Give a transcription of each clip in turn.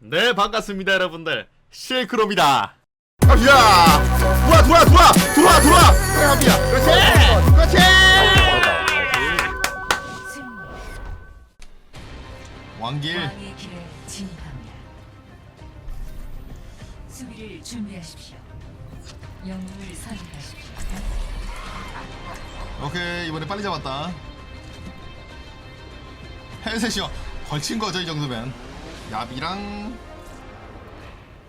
네 반갑습니다 여러분들 실크롬이다 갑시다. 돌아 돌아 돌아 돌아 돌아. 그래 갑니다. 그렇지. 그렇지. 왕길. 왕의 길에 진입합니다. 수비를 준비하십시오. 영웅을 선택하십시오. 오케이 이번에 빨리 잡았다. 헬셋이요. 걸친 거죠 이 정도면. 야비랑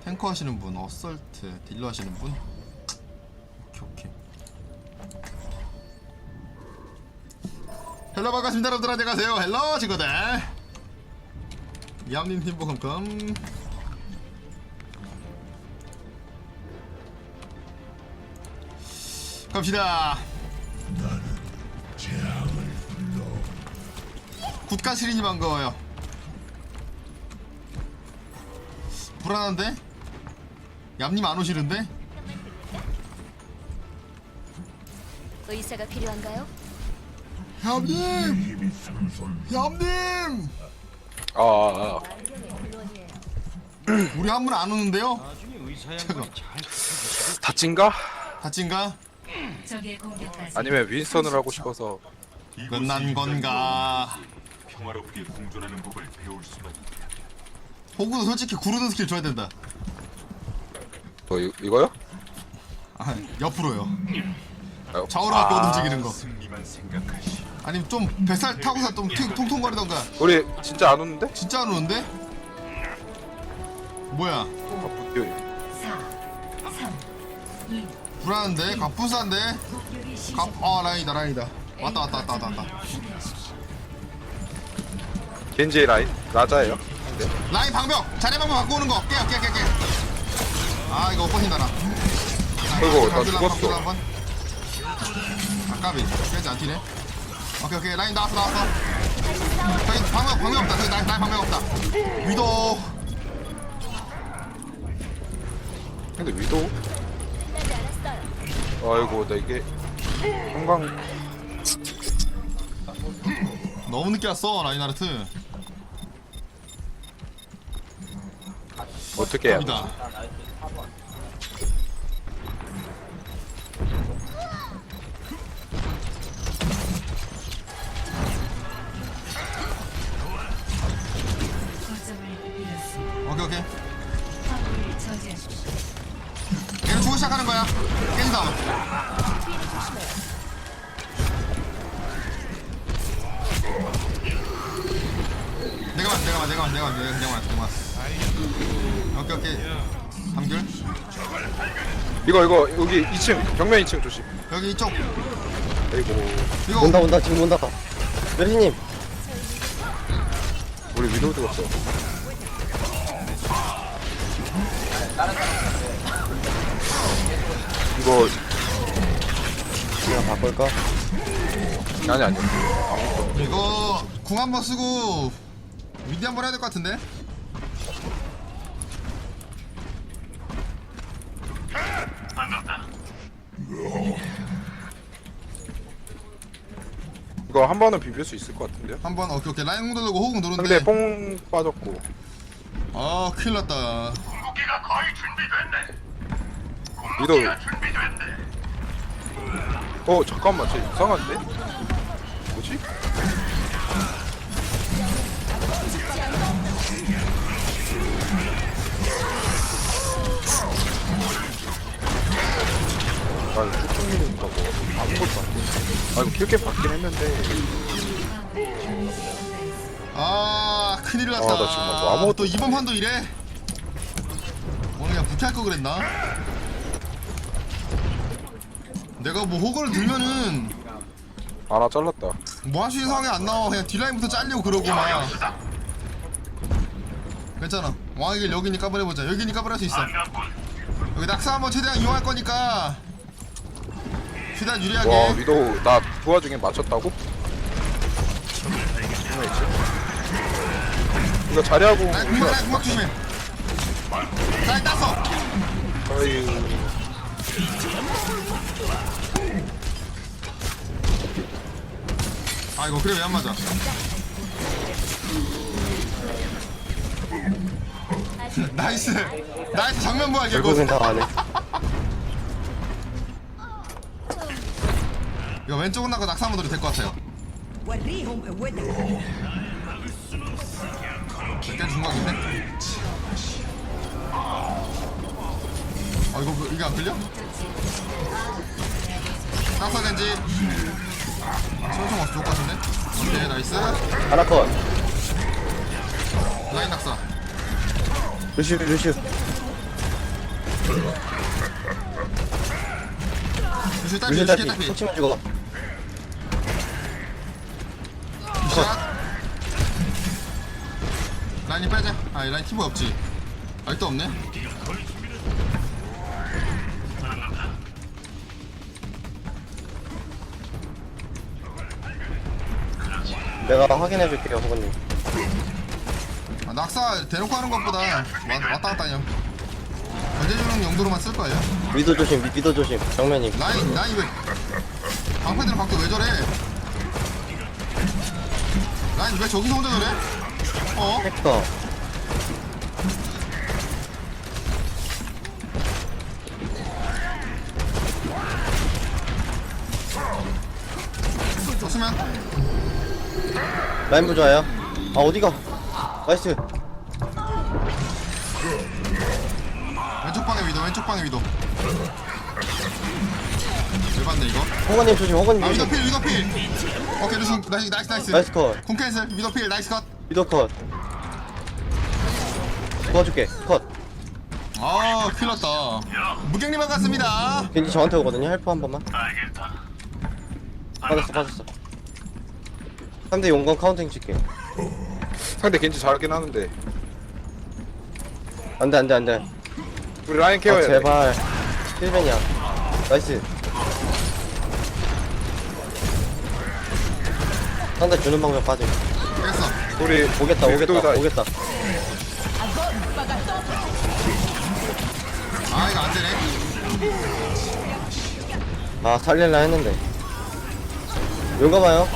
탱커 하시는 분, 어설트, 딜러 하시는 분. 오케이 오케이. 헬로 반갑습니다 여러분들. 안녕하세요. 헬로 친구들. 야님 팀보 컴컴 갑시다. 국가 시린이 반가워요 불안한데? 얌님 안 오시는데? 의사가 필요한가요? 얌님! 얌님! 아, 아, 아. 우리 한 분 안 오는데요? 잠깐 다친가? 다친가? 적의 공격까지 아니면 윈스턴을 하고 싶어서 끝난 건가? 평화롭게 공존하는 법을 배울 수만 있다. 호구도 솔직히 구르는 스킬 줘야 된다 뭐 이, 이거요? 아, 옆으로요 아, 좌우로 갖고 아, 움직이는 거. 아니면 좀 뱃살 타고서 좀 팅- 통통거리던가 우리 진짜 안 오는데? 진짜 안 오는데? 뭐야 아, 붙여. 4, 3, 2, 불안한데? 시작. 갑.. 아 라인이다 라인이다 왔다 왔다 왔다 왔다 왔다 겐지 라인 라자예요. 라인 방벽! 자리 방벽 갖고 오는 거! 깨요 깨깨 깨! 아 이거 엎어진다 나 아이고, 나 번, 죽었어. 아까비. 깨지 안 튀네. 오케이 오케이. 라인 나왔어 나왔어. 저기 방벽 방벽 없다. 저기 라인, 라인 방벽 없다. 위도. 근데 위도? 아이고 나 이게 형광 너무 늦게 왔어 라인하르트 어떻게 해야 돼? 내가 맞 내가 맞 내가 맞 내가 맞 내가 맞 내가 맞 오케이 오케이 감귤 이거 이거 여기 2층 벽면 2층 조심. 여기 이쪽 아이고 이거 온다 온다 지금 온다 메리님 우리 위도 죽었어. 이거 그냥 바꿀까? 아니 아니. 이거 궁 한번 쓰고 미디 한번 해야 될 것 같은데 이거 한 번은 비빌 수 있을 것 같은데요? 한번 오케이 오케이 라인 누르고 근데 누르는데 뽕 빠졌고. 아 큰일 났다 위도. 어 잠깐만 쟤 이상한데? 뭐지? 아 이거 쭉쭉 밀리니까 뭐 아무것도 안 돼. 아 이거 길게 받긴 했는데. 아 큰일 났다 아, 나 지금 뭐 아무것도 또 이번 판도 이래? 오늘 그냥 부캐할 거 그랬나? 내가 뭐 호구를 들면은 하나 잘랐다. 뭐 할 수 있는 상황이 안 나와. 그냥 딜라인부터 잘리고 그러고 막. 괜찮아. 왕의 길 여기니까 해보자. 여기니까 할수 있어. 여기 낙사 한번 최대한 이용할 거니까 최대한 유리하게. 와 위도 나그 와중에 맞췄다고? 있지? 이거 자리하고 라인 궁막 조심해. 라인 땄어 아유. 아 이거 그래 왜 안 맞아? 나이스. 나이스 부활 개고 결국엔 다 가네. 이거 왼쪽은 나고 낙사모들이 될것 같아요 몇개 중각인데? 어 이거 뭐- 이게 안 끌려? 낙사 겐지 소총 없어 좋을 것 같은데? 오케이 나이스 하나 컷. 라인 낙사 루슈, 루슈. 루시 딸피 루슈 루시 딸피. 딸피 터치면 죽어. 샷 라인이 빼자. 아 라인 티브 없지. 아직도 없네. 내가 확인해 줄게요, 호건님. 아, 낙사 대놓고 하는 것보다 와, 왔다 갔다 그냥 견제주는 용도로만 쓸 거예요. 위도 조심, 위- 위도 조심. 정면님. 라인 라인 왜 방패들은 각도 왜 저래 라인 왜 저기서 혼자 저래 어? 헬커. 좋으면 라인 부좋아요. 아, 어디가? 나이스. 왼쪽 방에 위도 왼쪽 방에 위도 열받네 이거 호건님 조심, 호건님 아 조심. 위도필 위도필 오케이 루슨 나이스 나이스 나이스 나이스 컷. 공 캔슬 위도필 나이스 컷 위도 컷. 도와줄게. 컷. 아, 큰일 났다. 무경님 반갑습니다. 겐지 저한테 오거든요. 헬프 한 번만. 빠졌어, 빠졌어. 3대 용건 카운팅 칠게. 상대 겐지 잘하긴 하는데 안 돼, 안 돼, 안 돼. 우리 라인 아, 케어해야 돼 제발. 1ben이야. 나이스. 상대 주는 방법 빠져. 됐어. 우리 오겠다, 오겠다, 위도우다. 오겠다. 아, 이거 안 되네. 아, 살릴라 했는데. 용가 봐요.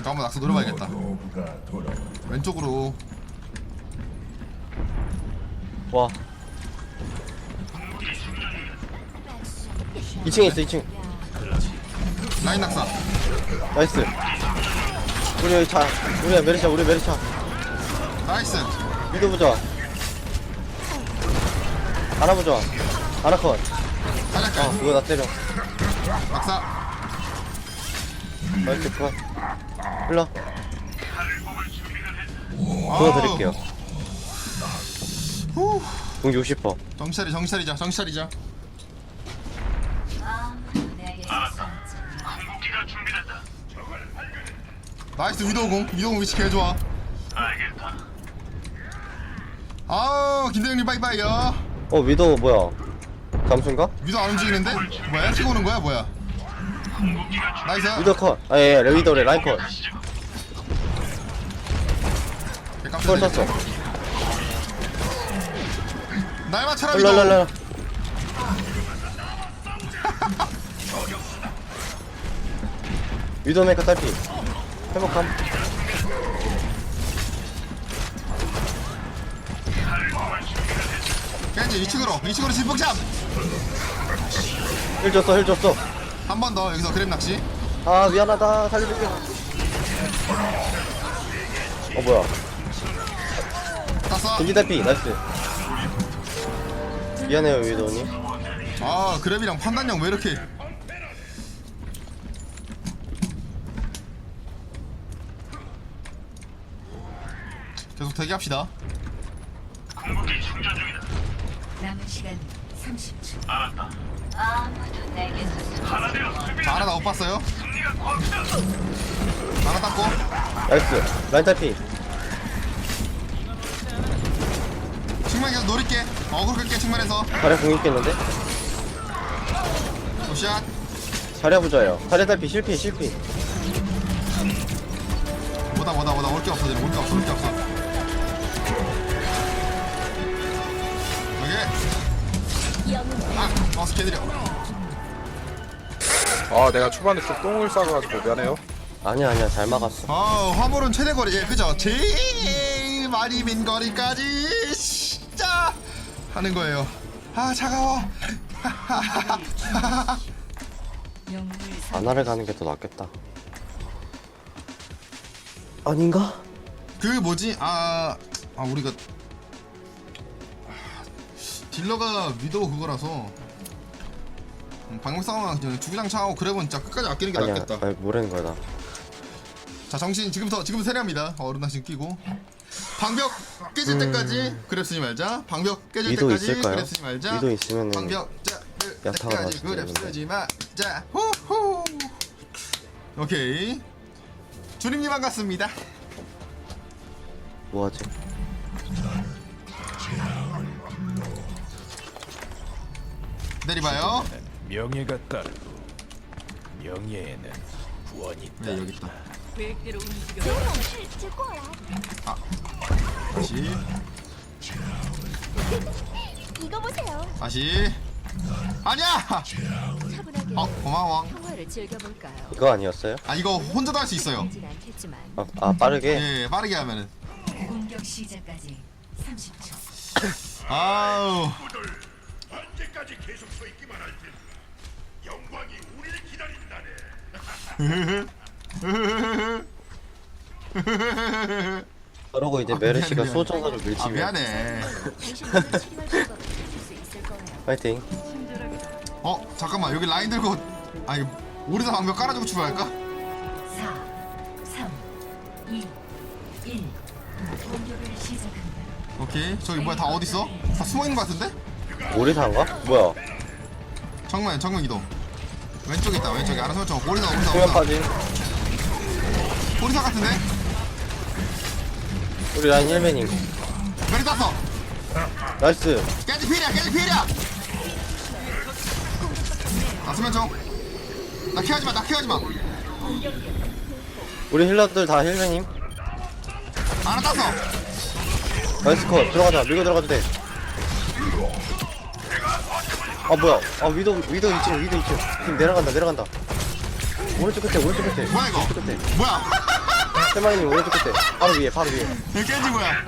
이거 한번 낙서 노려봐야겠다. 왼쪽으로. 와. 2층에 있어, 2층. 라인 낙사. 나이스. 우리 여기 차. 우리 메리차, 우리 메리차. 나이스. 위도 보자. 하나 보자. 하나 컷. 살렸게. 어, 이거 나 때려. 낙사. 나이스 컷. 보여드릴게요. 후. 공 60퍼. 정신 차리, 정신 차리자, 정신 차리자. 나이스 위도공, 위도공 위치 개 좋아. 아우 김대영님 빠이빠이요. 어, 위도 뭐야? 잠수인가? 위도 안 움직이는데? 뭐야? 치고 오는 거야? 뭐야? 나이스. 위도 컷. 아, 예, 예, 위도래, 라인 컷. 그걸 깜짝이야. 쳤어. 날 맞춰라 흘러, 위도. 흘러, 흘러. 위도 메이커 딸피. 회복함. 겐지 2층으로 2층으로 질풍잡 힐 줬어, 힐 줬어. 한 번 더 여기서 그램 낚시 아, 미안하다. 살려줄게. 어, 뭐야. 땄어 겐지 딸피, 나이스. 미안해요, 위도님. 아 그랩이랑 판단력 왜 이렇게 계속 대기합시다. 남은 시간 30초. 자 하나 나못 봤어요. 하나 땄고. 나이스. 라인 딸피. 측면 계속 노릴게. 어그로 끌게 측면에서. 자리 공 있겠는데? 굿샷. 자리 부자예요. 자리 딸피, 실피, 실피. 뭐다 뭐다 뭐다. 올 게 없어 지금 올게 없어 올 게 없어 개들여 아 내가 초반에 좀 똥을 싸가지고 미안해요. 아니야 아니야. 잘 막았어. 아 화물은 최대 거리. 예 그죠? 제일 많이 민 거리까지. 진짜! 하는 거예요. 아 차가워. 아나를 가는 게 더 낫겠다. 아닌가? 그 뭐지? 아, 아 우리가 아, 딜러가 위도우 그거라서 음, 방금 싸움은 그냥 주구장 차고 그래본 진짜 끝까지 아끼는 게 아니야 낫겠다. 아니 뭐라는 거야 나 자 정신 지금부터 지금부터 세례합니다. 어른 하신 끼고. 방벽 깨질 때까지 그랩 쓰지 말자. 방벽 깨질 위도 때까지 있을까요? 그랩 쓰지 말자. 위도 있으면은 방벽 자 야타가 때까지 나왔을 그랩 텐데. 쓰지 마자. 후후. 오케이. 주님님 반갑습니다. 뭐하지? 내리봐요 명예가 따르고 명예에는 구원이 네 여기 있다 계획대로 움직여. 다시 이거 보세요. 다시 아니야 차분하게 어 고마워 평화를 즐겨볼까요? 이거 아니었어요? 아 이거 혼자도 할 수 있어요 않겠지만 아, 아 빠르게? 예 빠르게 하면은 공격 시작까지 30초. 아우 언제까지 계속 서 있기만 할텐데 영광이 우리를 기다린다네. 그러고 이제 아, 메르시가 미안해, 소정사를 아 밀치면 미안해 있을 거예요. 파이팅 어 잠깐만 여기 라인 들고 아니 오리사 방벽 깔아주고 출발할까? 4, 3, 2, 1. 공격을 시작합니다. 오케이 저기 뭐야 다 어딨어? 다 숨어 있는 거 같은데? 오리사인가? 뭐야 정면 정면 이동 왼쪽에 있다 왼쪽에. 알아서 오리사 수면 오리사 빠진 오리사 같은데? 우리 라인 1맨님 메리 땄어. 나이스. 깨지 필이야 깨지 필이야. 나 수면 쪽나 키하지마 나 키하지마. 우리 힐러들 다 1맨님 하나 땄어. 나이스 컷. 들어가자. 밀고 들어가도 돼 아 뭐야. 아 위도 위도 2층 위도 2층 지금 내려간다 내려간다. 오른쪽 끝에 오른쪽 끝에. 뭐야 이거? 오른쪽 끝에. 뭐야? 세마이님 오른쪽 끝에. 바로 위에 바로 위에. 이거 깨지 뭐야.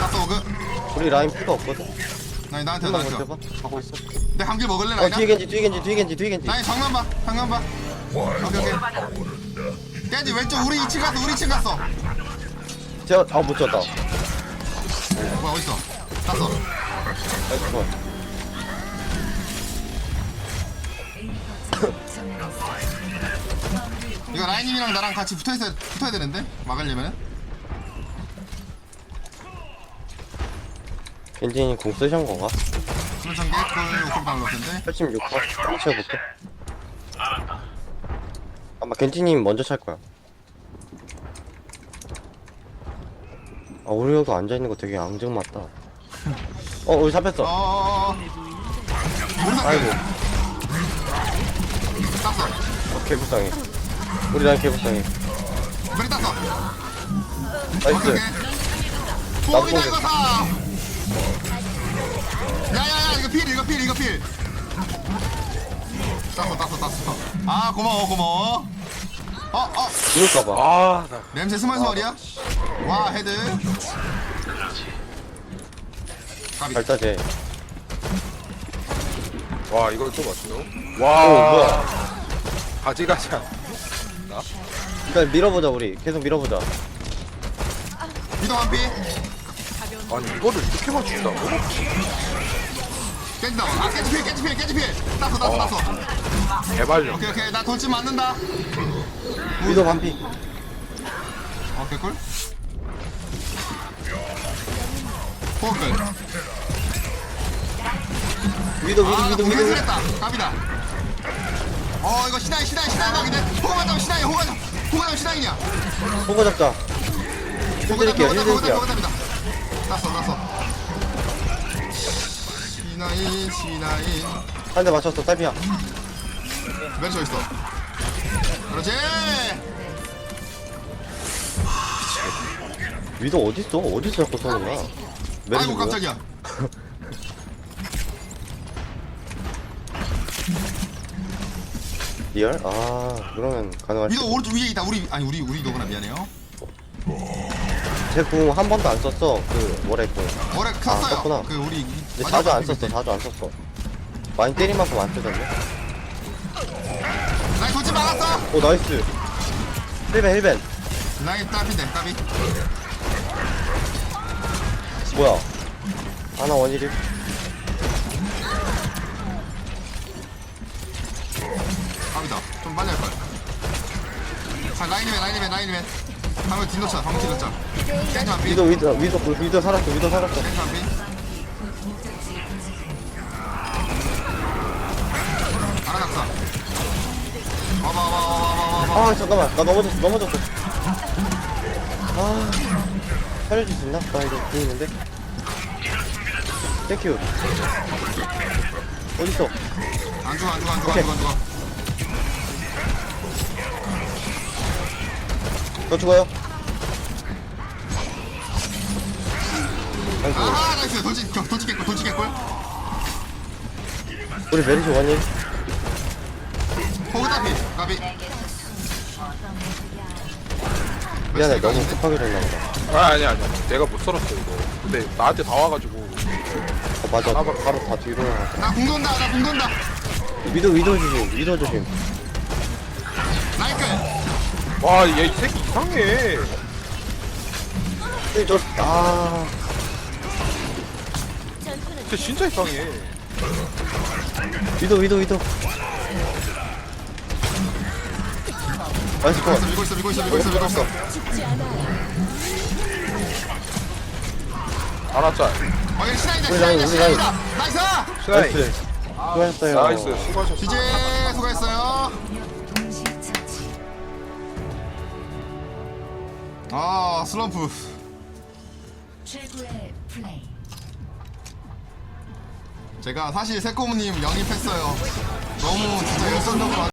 땄어 오그 우리 라인 피가 없거든? 나 나한테. 한번 나한테 봐? 가고 있어. 내 감기 먹을래 어? 뒤에 겐지 뒤에 겐지 뒤에 겐지 뒤에 겐지. 나이 장난 봐 장난 봐. 오케이 오케이. 깨지 왼쪽 우리 2층 갔어 우리 2층 갔어. 제가 아못 쳤다. 뭐야 어딨어? 나 이거 라인님이랑 나랑 같이 붙어 있어 붙어야 되는데? 막으려면은? 겐지님 공 쓰신 건가? 오케이 나올 것 같은데? 86컷 한번. 채워볼게. 아마 겐지님 먼저 찰 거야. 아 우리 여기 앉아있는 거 되게 앙증맞다 어 우리 잡혔어. 어어어어 우리사 아이고. 땄어 어, 개불쌍해. 우리 라인 개불쌍해. 메리 땄어 나이스. 오케이 나도 사. 야야야 이거 필 이거 필 이거 필. 땄어 땄어 땄어 아 고마워 고마워. 어어. 이럴까봐. 아 나 냄새 스멀스멀이야? 와 헤드 따지 와 이걸 또 맞죠? 오 와. 뭐야? 가지가지 않- 일단 밀어보자 우리. 계속 밀어보자. 미동 한피? 아니 이거를 이렇게 맞춘다고? 깨진다. 아 깨지필 깨지필 깨지필. 땄어 땄어 땄어. 개발력. 오케이 오케이. 나 돌진 맞는다. 위도 반피. 오케이 꿀 포크. 위도 위도 아나 위도. 공개 위도 했다. 갑이다. 어 이거 시나이 시나이 시나이 막이네. 호가장 시나이 호가장 호가장 시나이냐? 호거 잡자. 힐 드릴게요 힐 드릴게요. 호가장이다. 땄어 땄어. 시나이 시나이. 한 대 맞췄어 딸피야 왼쪽 있어. 그렇지. 위도 어딨어? 어디서 자꾸 쏘는 거야? 메르시 아이고 뭐야? 깜짝이야. 리얼? 아 그러면 가능할 위도 오른쪽 위에 있다. 우리 아니 우리 우리 너구나. 미안해요. 제궁 한 번도 안 썼어 그 뭐래 궁. 뭐래 썼구나. 컸어요. 그 우리 근데 자주 안 썼어 자주 안 썼어. 많이 때린 만큼 안 쓰던데? 라인 돌지 말았어. 오 나이스. 힐벤 힐벤. 라인 따비네 따비 뭐야? 하나 원일이? 따비다. 좀 빨리 할걸 자 라인이맨 라인이맨 라인이맨 방금 딜러차 방금 한비 위도 위도 위도 위도 살았어 위도 살았어. 와봐 와봐 와봐 와봐 와봐. 아 잠깐만. 나 넘어졌어 넘어졌어. 아 살려줄 수 있나? 나 이거 궁 있는데? 땡큐 어딨어? 안 죽어 안 죽어 안 죽어 안 죽어 안 죽어 너 죽어요. 아이고. 아 나이스. 돌지 돌지 깼걸 돌지 깼걸 우리 메리시 원일. 호그 따비 까비. 미안해 너무 급하게 줬나 보다 아 아니 아니 내가 못 썰었어 이거. 근데 나한테 다 와가지고. 어 맞아. 바로, 바로 다 뒤로 나갔어 나궁 돈다 나 궁 돈다. 위도 위도 조심 위도 조심. 라이크 와 얘 이 새끼 이상해. 저, 아. 진짜 진짜 이상해. 위도 위도 위도. 나이스 컷. 밀고 있어 밀고 있어 밀고 있어 밀고 있어 알았자 어 이거 시나이다 우리 라인, 시나이다 우리 시나이다 나이스. 나이스. 수고하셨어요. 나이스. 수고하셨어 지제 수고했어요. 아 슬럼프. 최고의 플레이. 제가 사실 세코무님 영입했어요. 너무 진짜 열성적으로